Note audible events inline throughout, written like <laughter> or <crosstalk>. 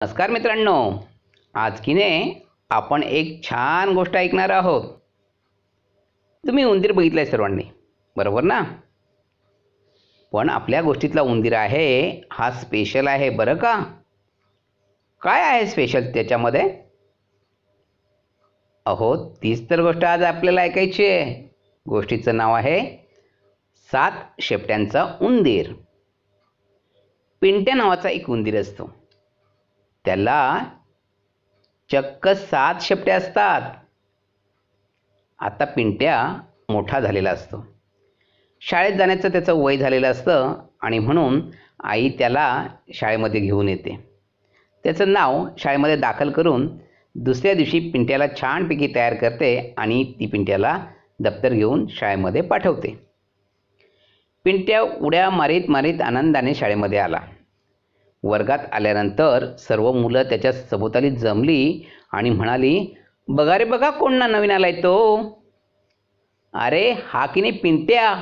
नमस्कार मित्रांनो. आज की नाही आपण एक छान गोष्ट ऐकणार आहोत. तुम्ही उंदीर बघितलं आहे सर्वांनी. बरोबर ना? पण आपल्या गोष्टीतला उंदीर आहे हा स्पेशल आहे बरं का? काय आहे स्पेशल त्याच्यामध्ये? अहो तीच तर गोष्ट आज आपल्याला ऐकायची आहे. गोष्टीचं नाव आहे सात शेपट्यांचा उंदीर. पिंट्या नावाचा एक उंदीर असतो. त्याला चक्क सात शेपट्या असतात. आता पिंट्या मोठा झालेला असतो. शाळेत जाण्याचं त्याचं वय झालेलं असतं आणि म्हणून आई त्याला शाळेमध्ये घेऊन येते. त्याचं नाव शाळेमध्ये दाखल करून दुसऱ्या दिवशी पिंट्याला छानपैकी तयार करते आणि ती पिंट्याला दप्तर घेऊन शाळेमध्ये पाठवते. पिंट्या उड्या मारीत मारीत आनंदाने शाळेमध्ये आला. वर्गात आल्यानंतर सर्व मुलं त्याच्या सभोवताली जमली आणि म्हणाली बघा रे बघा कोण ना नवीन आलाय तो. अरे हा की नाही पिंट्या?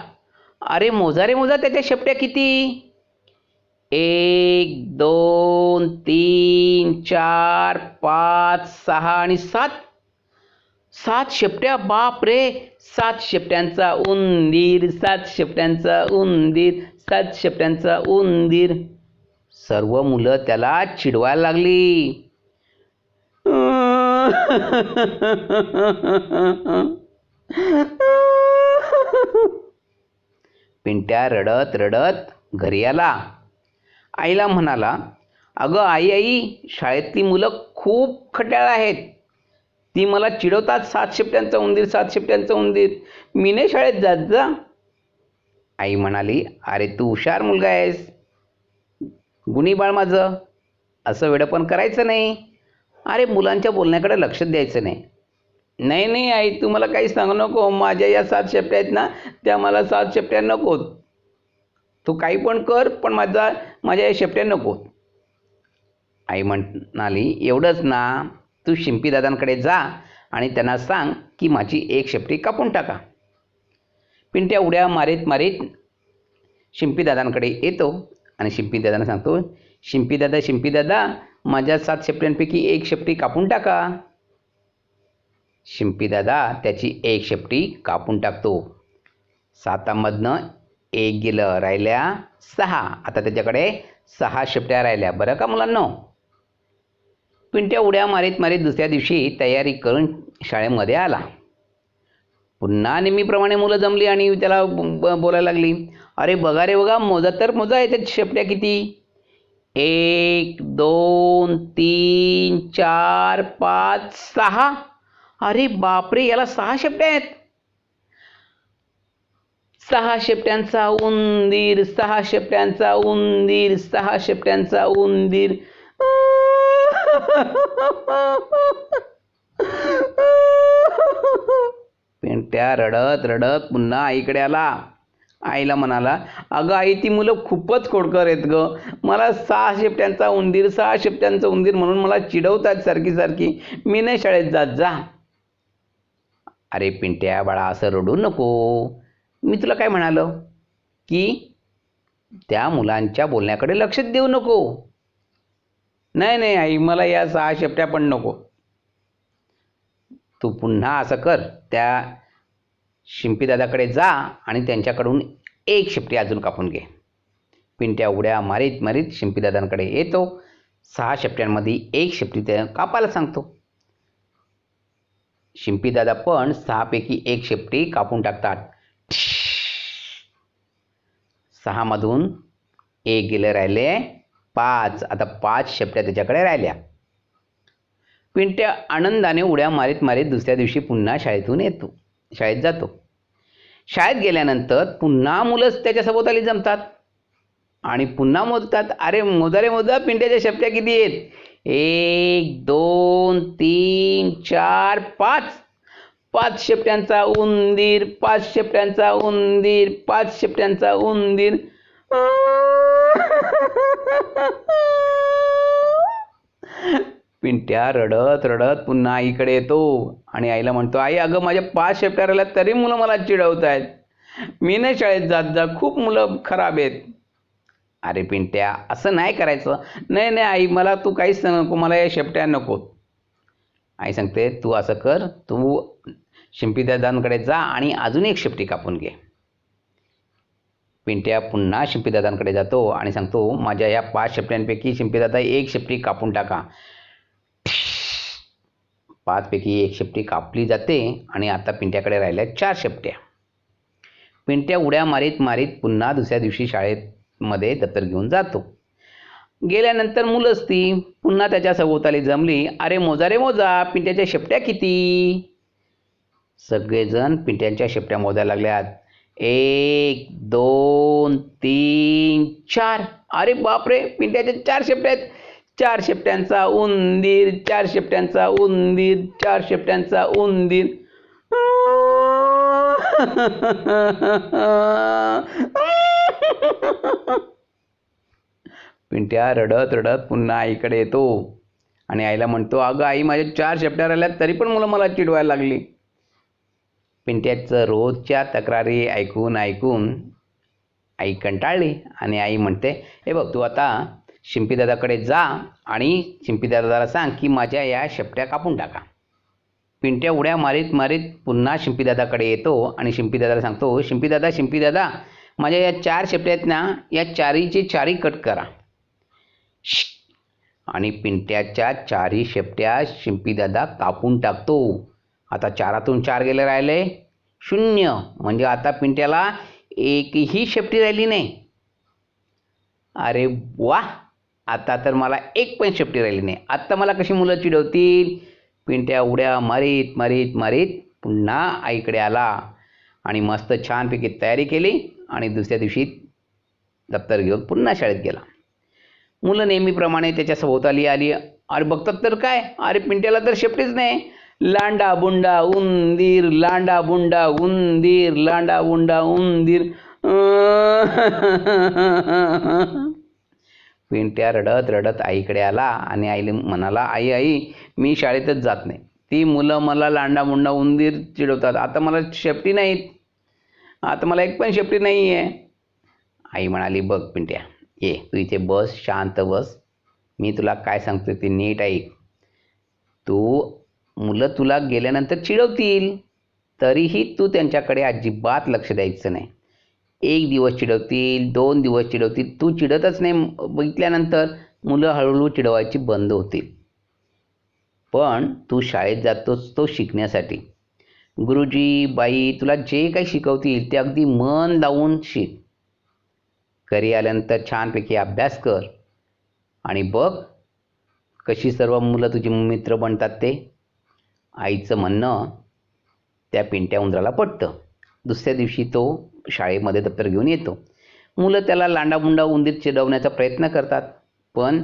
अरे मोजा रे मोजा त्याच्या शेपट्या किती? एक दोन तीन चार पाच सहा आणि सात. सात शेपट्या? बाप रे! सात शेपट्यांचा उंदीर सात शेपट्यांचा उंदीर सात शेपट्यांचा उंदीर. सर्व मुलं त्याला चिडवायला लागली. पिंट्या रडत रडत घरी आला. आईला म्हणाला अगं आई आई शाळेतली मुलं खूप खट्याळ आहेत. ती मला चिडवतात सात शिपट्यांचा उंदीर सात शिपट्यांचा उंदीर. मी नाही शाळेत जात जा. आई म्हणाली अरे तू हुशार मुलगा आहेस. गुणी बाळ माझं. असं वेडपण करायचं नाही. अरे मुलांच्या बोलण्याकडे लक्ष द्यायचं नाही. नाही नाही आई तू मला काही सांगू नको. माझ्या या सात शेपट्या आहेत ना त्या मला सात शेपट्या नकोत. तू काही पण कर पण माझा माझ्या या शेपट्या नकोत. आई म्हणाली एवढंच ना. तू शिंपी दादांकडे जा आणि त्यांना सांग की माझी एक शेपटी कापून टाका. पिंट्या उड्या मारीत मारीत शिंपी दादांकडे येतो. आणि शिंपी दादांना सांगतो शिंपी दादा शिंपी दादा माझ्या सात शेपट्यांपैकी एक शेपटी कापून टाका. शिंपी दादा त्याची एक शेपटी कापून टाकतो. सातामधनं एक गेलं राहिल्या सहा. आता त्याच्याकडे सहा शेपट्या राहिल्या. बरं का मुलांना? पिंट्या उड्या मारीत मारीत दुसऱ्या दिवशी तयारी करून शाळेमध्ये आला. पुन्हा नेहमीप्रमाणे मुलं जमली आणि त्याला बोलायला लागली. अरे बघा रे बघा मोजा तर मोजा याच्यात शेपट्या किती? एक दोन तीन चार पाच सहा. अरे बापरे याला सहा शेपट्या आहेत. सहा शेपट्यांचा उंदीर सहा शेपट्यांचा उंदीर सहा शेपट्यांचा उंदीर. <laughs> पेंट्या रडत रडत पुन्हा इकडे आला. आईला म्हणाला अगं आई ती मुलं खूपच खोडकर आहेत ग. मला सहा शेपट्यांचा उंदीर सहा शेपट्यांचा उंदीर म्हणून मला चिडवतात सारखी सारखी. मी नाही शाळेत जात जा. अरे पिंट्या बाळा असं रडू नको. मी तुला काय म्हणालो? की त्या मुलांच्या बोलण्याकडे लक्ष देऊ नको. नाही नाही आई मला या सहा शेपट्या पण नको. तू पुन्हा असं कर. त्या शिंपीदादाकडे जा आणि त्यांच्याकडून एक शिपटी अजून कापून घे. पिंट्या उड्या मारीत मारीत शिंपीदादांकडे येतो. सहा शेपट्यांमध्ये एक शेपटी त्या कापायला सांगतो. शिंपीदादा पण सहापैकी एक शेपटी कापून टाकतात. सहामधून एक गेले राहिले पाच आता पाच शेपट्या त्याच्याकडे राहिल्या पिंट्या आनंदाने उड्या मारीत मारीत दुसऱ्या दिवशी पुन्हा शाळेतून येतो शाळेत जातो. शाळेत गेल्यानंतर पुन्हा मुलंच त्याच्या सभोवताली जमतात. आणि पुन्हा मोजतात अरे मोजा रे मोजा पिंट्याच्या शेपट्या किती आहेत? एक दोन तीन चार पाच. पाच शेपट्यांचा उंदीर पाच शेपट्यांचा उंदीर पाच शेपट्यांचा उंदीर. <laughs> पिंट्या रडत रडत पुन्हा आईकडे येतो आणि आईला म्हणतो आई अगं माझ्या पाच शेपट्या राहिल्या तरी मुलं मला चिडवत आहेत. मी नाही शाळेत जात जा खूप मुलं खराब आहेत. अरे पिंट्या असं नाही करायचं. नाही नाही आई मला तू काहीच नको मला या शेपट्या नको. आई सांगते तू असं कर तू शिंपीदादांकडे जा आणि अजून एक शेपटी कापून घे. पिंट्या पुन्हा शिंपीदादांकडे जातो आणि सांगतो माझ्या या पाच शेपट्यांपैकी शिंपीदादा एक शेपटी कापून टाका. पाचपैकी एक शेपटी कापली जाते आणि आता पिंट्याकडे राहिल्या चार शेपट्या. पिंट्या उड्या मारीत मारीत पुन्हा दुसऱ्या दिवशी शाळेमध्ये दप्तर घेऊन जातो. गेल्यानंतर मुलंच ती पुन्हा त्याच्या सभोवताली जमली अरे मोजा रे मोजा पिंट्याच्या शेपट्या किती? सगळेजण पिंट्यांच्या शेपट्या मोजायला लागल्यात. एक दोन तीन चार. अरे बापरे पिंट्याच्या चार शेपट्या आहेत. चार शेपट्यांचा उंदीर चार शेपट्यांचा उंदीर चार शेपट्यांचा उंदीर. पिंट्या रडत रडत पुन्हा आईकडे येतो. आणि आईला म्हणतो अगं आई माझ्या चार शेपट्या राहिल्यात तरी पण मुलं मला चिडवायला लागली. पिंट्याचं रोजच्या तक्रारी ऐकून ऐकून आई कंटाळली आणि आई म्हणते हे बघ तू आता शिंपीदादाकडे जा आणि शिंपीदादाला सांग की माझ्या या शेपट्या कापून टाका. पिंट्या उड्या मारीत मारीत पुन्हा शिंपीदादाकडे येतो आणि शिंपीदादाला सांगतो शिंपीदादा शिंपीदादा माझ्या या चार शेपट्या आहेत ना या चारीची चारी कट करा. आणि पिंट्याच्या चारी शेपट्या शिंपीदादा कापून टाकतो. आता चारातून चार गेले राहिले. शून्य. म्हणजे आता पिंट्याला एकही शेपटी राहिली नाही. अरे वा आता तर मला एक पण शेपटी राहिली नाही. आत्ता मला कशी मुलं चिडवतील? पिंट्या उड्या मारीत मारीत मारीत पुन्हा आईकडे आला आणि मस्त छानपैकी तयारी केली आणि दुसऱ्या दिवशी दप्तर घेऊन पुन्हा शाळेत गेला. मुलं नेहमीप्रमाणे त्याच्या सभोवताली आली. अरे बघतात तर काय? अरे पिंट्याला तर शेपटीच नाही. लांडा बुंडा उंदीर लांडा बुंडा उंदीर लांडा बुंडा उंदीर. <laughs> पिंट्या रडत रडत आईकडे आला आणि आईले म्हणाला आई आई मी शाळेतच जात नाही. ती मुलं मला लांडा मुंडा उंदीर चिडवतात. आता मला शेपटी नाहीत. आता मला एक पण शेपटी नाही आहे आई म्हणाली बघ पिंट्या ये तू इथे बस शांत बस. मी तुला काय सांगतो ते नीट ऐक. तू मुलं तुला गेल्यानंतर चिडवतील. तरीही तू त्यांच्याकडे अजिबात लक्ष द्यायचं नाही. एक दिवस चिडवतील दोन दिवस चिडवतील. तू चिडतच नाही बघितल्यानंतर मुलं हळूहळू चिडवायची बंद होतील. पण तू शाळेत जातोस तो शिकण्यासाठी. गुरुजी बाई तुला जे काही शिकवतील ते अगदी मन लावून शिक. घरी आल्यानंतर छानपैकी अभ्यास कर आणि बघ कशी सर्व मुलं तुझे मित्र बनतात ते. आईचं म्हणणं त्या पिंट्या उंदराला पटतं. दुसऱ्या दिवशी तो शाळेमध्ये दप्तर घेऊन येतो. मुलं त्याला लांडाबुंडा उंदीर चिडवण्याचा प्रयत्न करतात पण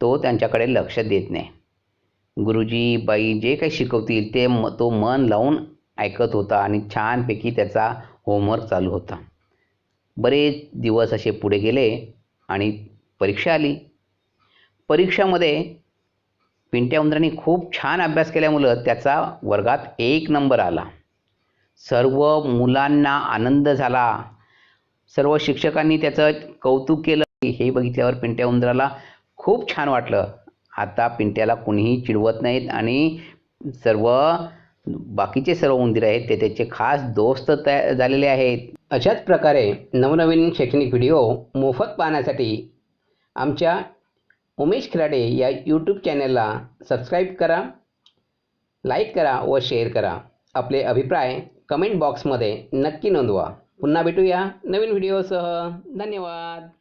तो त्यांच्याकडे लक्ष देत नाही. गुरुजी बाई जे काही शिकवतील ते म तो मन लावून ऐकत होता आणि छानपैकी त्याचा होमवर्क चालू होता. बरेच दिवस असे पुढे गेले आणि परीक्षा आली. परीक्षामध्ये पिंट्या उंदरांनी खूप छान अभ्यास केल्यामुळं त्याचा वर्गात एक नंबर आला. सर्व मुलांना आनंद झाला. सर्व शिक्षकांनी त्याचं कौतुक केलं. हे बघितल्यावर पिंट्या उंदराला खूप छान वाटलं. आता पिंट्याला कुणीही चिडवत नाहीत आणि सर्व बाकीचे सर्व उंदीर आहेत ते त्याचे खास दोस्त तयार झालेले आहेत. अशाच प्रकारे नवनवीन शैक्षणिक व्हिडिओ मोफत पाहण्यासाठी आमच्या उमेश खिराडे या यूट्यूब चॅनलला सबस्क्राईब करा लाईक करा व शेअर करा. आपले अभिप्राय कमेंट बॉक्समध्ये नक्की नोंदवा. पुन्हा भेटूया नवीन व्हिडिओसह. धन्यवाद.